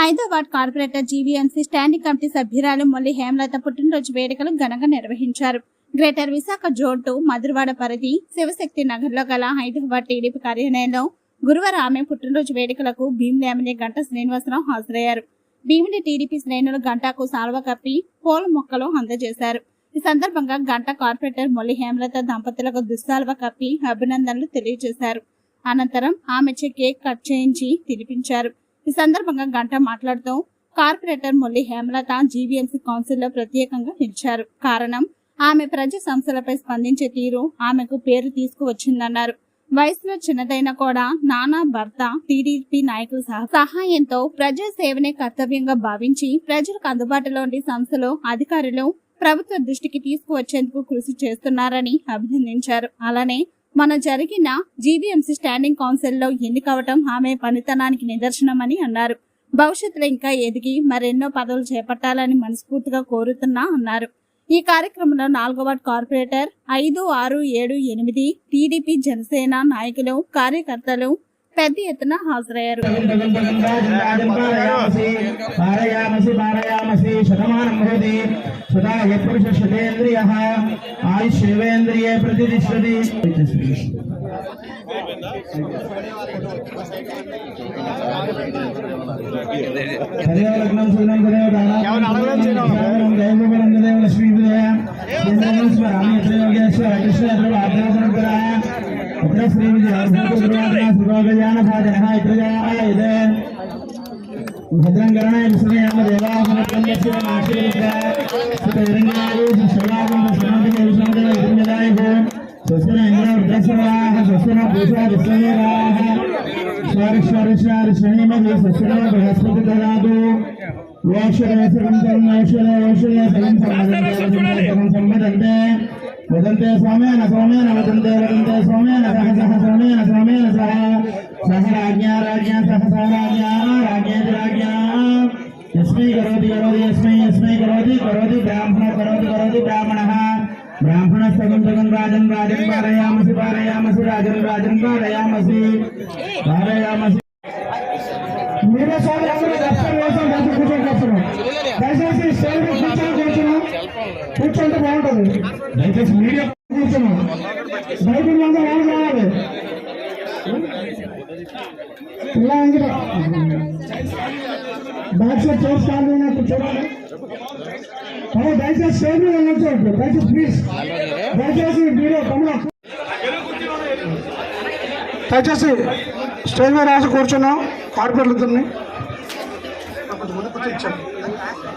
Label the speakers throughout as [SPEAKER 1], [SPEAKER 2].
[SPEAKER 1] Hyderabad corporator GVMC standing committee సభ్యురాలు మొల్లి హేమలత పుట్టినరోజు వేడుకలు ఘనంగా నిర్వహించారు. Greater Visakha zone two Madhurawada పరిధి శివశక్తి నగర్లో గల హైదరాబాద్ టీడీపీ కార్యాలయంలో గురువారం ఆమె పుట్టినరోజు వేడుకలకు భీమిలి ఎమ్మెల్యే గంట శ్రీనివాసరావు హాజరయ్యారు. భీమిలి టీడీపీ శ్రేణులు గంటాకు సాల్వ కప్పి పూల మొక్కలు అందజేశారు. ఈ సందర్భంగా గంట కార్పొరేటర్ మొల్లి హేమలత దంపతులకు దుస్సాల్వ కప్పి అభినందనలు తెలియజేశారు. అనంతరం ఆమె చే కేక్ కట్ చేయించి తినిపించారు. ఈ సందర్భంగా గంట మాట్లాడుతూ కార్పొరేటర్ మొల్లి హేమలత జీవీఎంసీ కౌన్సిల్లో ప్రత్యేకంగా నిలిచారు. కారణం ఆమె ప్రజా సంస్థలపై స్పందించే తీరు ఆమెకు పేరు తీసుకువచ్చిందన్నారు. వయసులో చిన్నదైన కూడా నానా భర్త టీడీపీ నాయకుల సహాయంతో ప్రజా సేవనే కర్తవ్యంగా భావించి ప్రజలకు అందుబాటులో ఉండే సంస్థలు అధికారులు ప్రభుత్వ దృష్టికి తీసుకువచ్చేందుకు కృషి చేస్తున్నారని అభినందించారు. అలానే మన జరిగిన జీవీఎంసీ స్టాండింగ్ కౌన్సిల్లో ఎన్నికవటం ఆమె పనితనానికి నిదర్శనమని అన్నారు. భవిష్యత్తులో ఇంకా ఎదిగి మరెన్నో పదవులు చేపట్టాలని మనస్ఫూర్తిగా కోరుతున్నా అన్నారు. ఈ కార్యక్రమంలో నాలుగో వార్డు కార్పొరేటర్ ఐదు ఆరు ఏడు ఎనిమిది టీడీపీ జనసేన నాయకులు కార్యకర్తలు పెద్ద ఎత్తున హాజరయ్యారు
[SPEAKER 2] పారయామసి పారయామసి శతమానం భవతి సదాయ పురుష శతేంద్రియ ఆయుష్యేంద్రియే ప్రతిష్టతి తదేవ లగ్నం సుగ్నం తదేవ దానం దైవబలం తదేవ లక్ష్మీదేవ చంద్రం స్మరామి త్రయోగేశ్వర కృష్ణ ద్రవ ఆధ్యాత్మకరాయ అత్ర శ్రీ విజయ శివాగం స్నాది విశ్వమద విద్యదాయో స్వస్న ఇంద్ర వృద్ధస్వాహ స్వస్న విశ్వదేవాహ సమాధం वदन्ते स्वामेन स्वामेन वदन्ते वदन्ते स्वामेन सह सह स्वामेन स्वामेन सह सह राज्ञा राज्ञा सह सह राज्ञा राज्ञेति राज्ञा यस्मै करोति करोति यस्मै यस्मै करोति करोति ब्राह्मणो करोति करोति ब्राह्मणः ब्राह्मणस्तगं तगं राजन् राजन् पारयामसि पारयामसि राजन् राजन् पारयामसि पारयामसि मेरे स्वामी దయచేసి మీడియా కూర్చున్నాం బయట రావాలి బ్యాక్ సైడ్ చైర్స్ ఖాళీ చూడాలి అదే దయచేసి స్టేజ్ మీద నిల్చోవద్దు. దయచేసి ప్లీజ్ దయచేసి మీరు తమ్ముడు. దయచేసి స్టేజ్ మీద రాసి కూర్చున్నాం. కార్పొరేటర్ని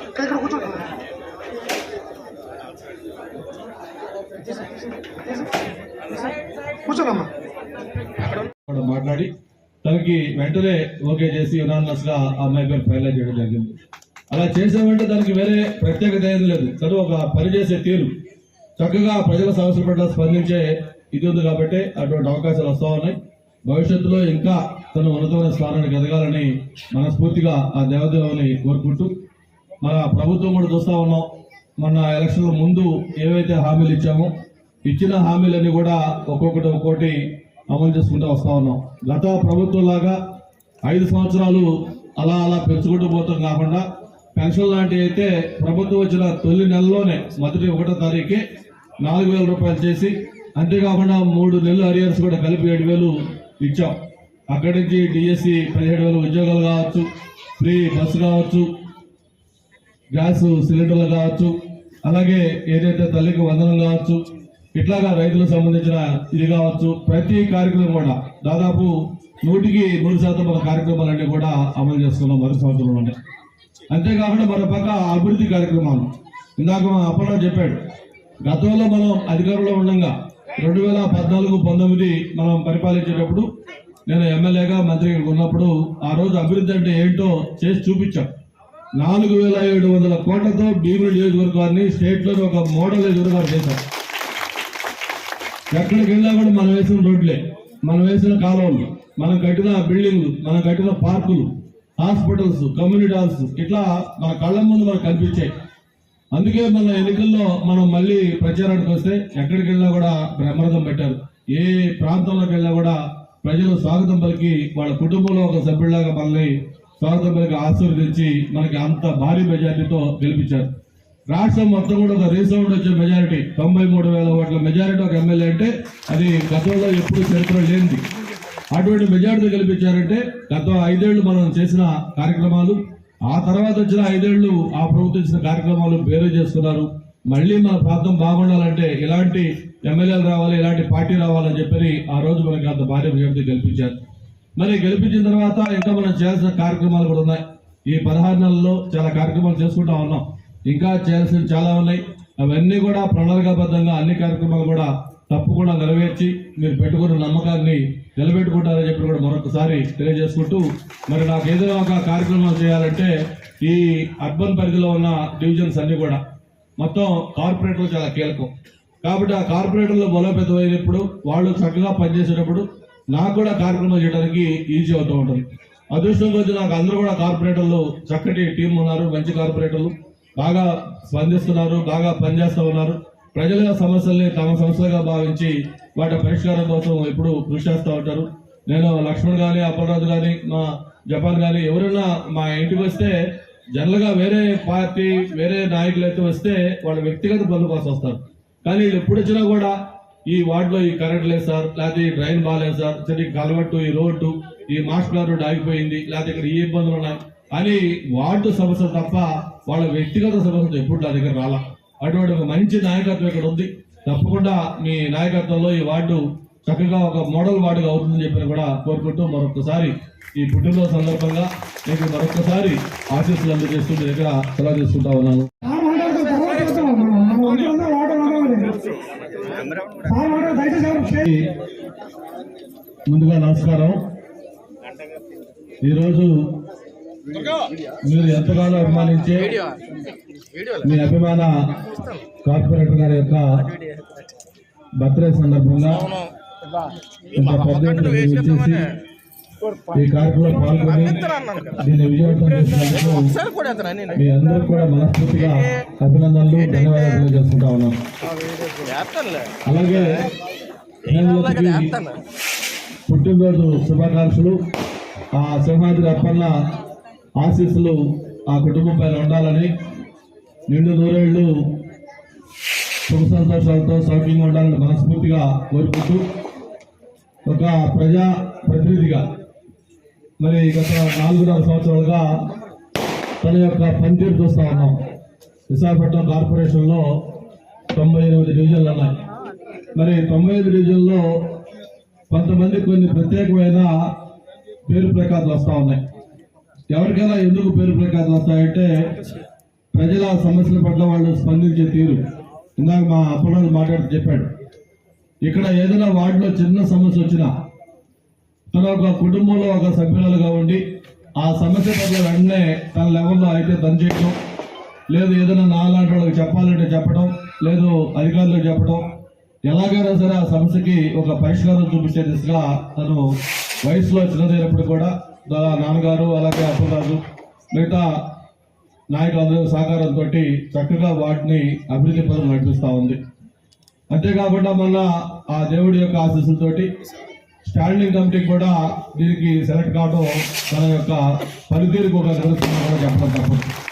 [SPEAKER 2] ఇక్కడ కూర్చోండి కూర్చోనమ్మా.
[SPEAKER 3] మాట్లాడి తనకి వెంటనే ఓకే చేసి యునానస్గా ఆ అమ్మాయి పేరు చేయడం జరిగింది. అలా చేసామంటే దానికి వేరే ప్రత్యేకత ఏది లేదు. తను ఒక పని చేసే తీరు. చక్కగా ప్రజల సమస్యల పట్ల స్పందించే ఇది ఉంది కాబట్టి అటువంటి అవకాశాలు వస్తా ఉన్నాయి. భవిష్యత్తులో ఇంకా తను ఉన్నతమైన స్థానానికి ఎదగాలని మనస్ఫూర్తిగా ఆ దేవదేవుని కోరుకుంటూ మన ప్రభుత్వం కూడా చూస్తా ఉన్నాం. మన ఎలక్షన్ల ముందు ఏవైతే హామీలు ఇచ్చామో ఇచ్చిన హామీలన్నీ కూడా ఒక్కొక్కటి ఒక్కోటి అమలు చేసుకుంటూ వస్తా ఉన్నాం. గత ప్రభుత్వం లాగా ఐదు సంవత్సరాలు అలా అలా పెంచుకుంటూ పోతాం కాకుండా పెన్షన్ లాంటివి అయితే ప్రభుత్వం వచ్చిన తొలి నెలలోనే మొదటి ఒకటో తారీఖు నాలుగు వేల రూపాయలు చేసి అంతేకాకుండా మూడు నెలలు అరియర్స్ కూడా కలిపి ఏడు వేలు ఇచ్చాం. అక్కడి నుంచి డిఎస్సి పదిహేడు వేలు ఉద్యోగాలు కావచ్చు ఫ్రీ బస్సు కావచ్చు గ్యాస్ సిలిండర్లు కావచ్చు అలాగే ఏదైతే తల్లికి వందనం కావచ్చు ఇట్లాగా రైతులకు సంబంధించిన ఇది కావచ్చు ప్రతి కార్యక్రమం కూడా దాదాపు నూటికి నూరు శాతం మన కార్యక్రమాలన్నీ కూడా అమలు చేస్తున్నాం మరో సంవత్సరంలోనే అంతేకాకుండా మరో పక్క అభివృద్ధి కార్యక్రమాలు. ఇందాక అప్పట్లో చెప్పాడు గతంలో మనం అధికారంలో ఉండగా రెండు వేల పద్నాలుగు పంతొమ్మిది మనం పరిపాలించేటప్పుడు నేను ఎమ్మెల్యేగా మంత్రిగా ఉన్నప్పుడు ఆ రోజు అభివృద్ధి అంటే ఏంటో చేసి చూపించాం. నాలుగు వేల ఏడు వందల కోట్లతో భీముల నియోజకవర్గాన్ని స్టేట్లోని ఒక మోడల్ నియోజకవర్గం చేశాం. ఎక్కడికి వెళ్ళినా కూడా మనం వేసిన రోడ్లే. మనం వేసిన కాలువలు మనం కట్టిన బిల్డింగ్లు మనం కట్టిన పార్కులు హాస్పిటల్స్ కమ్యూనిటీ హాల్స్ ఇట్లా మన కళ్ళ ముందు మనకు కనిపించాయి. అందుకే మన ఎన్నికల్లో మనం మళ్ళీ ప్రచారానికి వస్తే ఎక్కడికి వెళ్ళినా కూడా బ్రహ్మరథం పెట్టారు. ఏ ప్రాంతంలోకి వెళ్ళినా కూడా ప్రజలు స్వాగతం పలికి వాళ్ళ కుటుంబంలో ఒక సభ్యుడిలాగా మనల్ని స్వాగతం పలికి ఆశీర్వదించి మనకి అంత భారీ మెజార్టీతో గెలిపించారు. రాష్ట్రం మొత్తం కూడా ఒక రీసౌండ్ వచ్చే మెజారిటీ తొంభై మూడు వేల ఓట్ల మెజారిటీ ఒక ఎమ్మెల్యే అంటే అది గతంలో ఎప్పుడు చరిత్ర లేనిది. అటువంటి మెజారిటీ గెలిపించారంటే గత ఐదేళ్ళు మనం చేసిన కార్యక్రమాలు ఆ తర్వాత వచ్చిన ఐదేళ్ళు ఆ ప్రభుత్వం ఇచ్చిన కార్యక్రమాలు వేరే చేస్తున్నారు. మళ్ళీ మన ప్రాంతం బాగుండాలంటే ఇలాంటి ఎమ్మెల్యేలు రావాలి ఇలాంటి పార్టీ రావాలని చెప్పని ఆ రోజు మనకి అంత భారీ మెజార్టీ గెలిపించారు. మరి గెలిపించిన తర్వాత ఇంకా మనం చేయాల్సిన కార్యక్రమాలు కూడా ఉన్నాయి. ఈ పదహారు నెలల్లో చాలా కార్యక్రమాలు చేసుకుంటా ఉన్నాం. ఇంకా చేయాల్సినవి చాలా ఉన్నాయి. అవన్నీ కూడా ప్రణాళికాబద్ధంగా అన్ని కార్యక్రమాలు కూడా తప్పకుండా నెరవేర్చి మీరు పెట్టుకున్న నమ్మకాన్ని నిలబెట్టుకుంటారని చెప్పి కూడా మరొకసారి తెలియజేసుకుంటూ మరి నాకు ఏదైనా ఒక కార్యక్రమం చేయాలంటే ఈ అర్బన్ పరిధిలో ఉన్న డివిజన్స్ అన్ని కూడా. మొత్తం కార్పొరేటర్లు చాలా కీలకం. కాబట్టి ఆ కార్పొరేటర్లు బలోపేతమైనప్పుడు వాళ్ళు చక్కగా పనిచేసేటప్పుడు నాకు కూడా కార్యక్రమం చేయడానికి ఈజీ అవుతూ ఉంటుంది. అదృష్టం కొద్ది నాకు అందరూ కూడా కార్పొరేటర్లు చక్కటి టీం ఉన్నారు మంచి కార్పొరేటర్లు. బాగా స్పందిస్తున్నారు బాగా పనిచేస్తూ ఉన్నారు. ప్రజల సమస్యల్ని తమ సమస్యలుగా భావించి వాటి పరిష్కారం కోసం ఎప్పుడు కృషి చేస్తూ ఉంటారు. నేను లక్ష్మణ్ కానీ అప్పలరాజు కానీ మా జపాన్ కానీ ఎవరైనా మా ఇంటికి వస్తే జనరల్గా వేరే పార్టీ వేరే నాయకులు అయితే వస్తే వాళ్ళ వ్యక్తిగత పనుల కోసం వస్తారు. కానీ వీళ్ళు ఎప్పుడు వచ్చినా కూడా ఈ వార్డులో ఈ కరెంట్ లేదు సార్ లేకపోతే ఈ డ్రైన్ బాగాలేదు సార్ సరే ఈ కలవట్టు ఈ రోడ్డు ఈ మాస్టర్ రోడ్డు ఆగిపోయింది లేకపోతే ఇక్కడ ఈ ఇబ్బందులు ఉన్నాయి అని వార్డు సమస్య తప్ప వాళ్ళ వ్యక్తిగత సమస్యలు ఎప్పుడు నా దగ్గర రాలా. అటువంటి ఒక మంచి నాయకత్వం ఇక్కడ ఉంది. తప్పకుండా మీ నాయకత్వంలో ఈ వార్డు చక్కగా ఒక మోడల్ వార్డుగా అవుతుందని చెప్పి కూడా కోరుకుంటూ మరొకసారి ఈ పుట్టినరోజు సందర్భంగా మీకు మరొకసారి ఆశీస్సులు అందజేస్తూ మీ దగ్గర సలహా తీసుకుంటా ఉన్నాను. ముందుగా నమస్కారం. ఈరోజు మీరు ఎంతగానో అభిమానించే మీ అభిమాన కార్పొరేటర్ గారి యొక్క బర్త్డే సందర్భంగా ఇంత పెద్ద ఈ కార్యక్రమంలో పాల్గొని దీన్ని విజయవంతం చేసినందుకు మీ అందరూ కూడా మనస్ఫూర్తిగా అభినందనలు ధన్యవాదాలు తెలియజేసుకుంటా ఉన్నాం. అలాగే పుట్టినరోజు శుభాకాంక్షలు. ఆ సింహాద్రి అప్పన్న ఆశీస్సులు ఆ కుటుంబం పైన ఉండాలని నిండు నూరేళ్ళు సుఖ సంతోషాలతో సౌఖ్యంగా ఉండాలని మనస్ఫూర్తిగా కోరుకుంటూ ఒక ప్రజా ప్రతినిధిగా మరి గత నాలుగున్నర సంవత్సరాలుగా తన యొక్క పనితీరు చూస్తా ఉన్నాం. విశాఖపట్నం కార్పొరేషన్లో తొంభై ఎనిమిది డివిజన్లు ఉన్నాయి. మరి తొంభై ఐదు డివిజన్లో కొంతమంది కొన్ని ప్రత్యేకమైన పేరు ప్రకారాలు వస్తూ ఉన్నాయి. ఎవరికైనా ఎందుకు పేరు ప్రఖ్యాతులు వస్తాయంటే ప్రజల సమస్యల పట్ల వాళ్ళు స్పందించే తీరు. ఇందాక మా అప్పలరాజు మాట్లాడుతూ చెప్పాడు. ఇక్కడ ఏదైనా వార్డులో చిన్న సమస్య వచ్చినా తన ఒక కుటుంబంలో ఒక సభ్యురాలుగా ఉండి ఆ సమస్య పట్ల వెంటనే తన లెవెల్లో అయితే పనిచేయటం లేదు ఏదైనా నాలాంటి వాళ్ళకి చెప్పాలంటే చెప్పడం లేదు అధికారులకు చెప్పడం ఎలాగైనా సరే ఆ సమస్యకి ఒక పరిష్కారం చూపించే దిశగా తను వయసులో చిన్నదైనప్పుడు కూడా నాన్నగారు అలాగే అప్పలరాజు మిగతా నాయకులందరూ సహకారంతో చక్కగా వాటిని అభివృద్ధి పదం నడిపిస్తూ ఉంది. అంతేకాకుండా మొన్న ఆ దేవుడి యొక్క ఆశీస్సులతోటి స్టాండింగ్ కమిటీ కూడా దీనికి సెలెక్ట్ కావడం తన యొక్క పనితీరుకు ఒక నిదర్శనం కూడా చెప్పడం తప్పదు.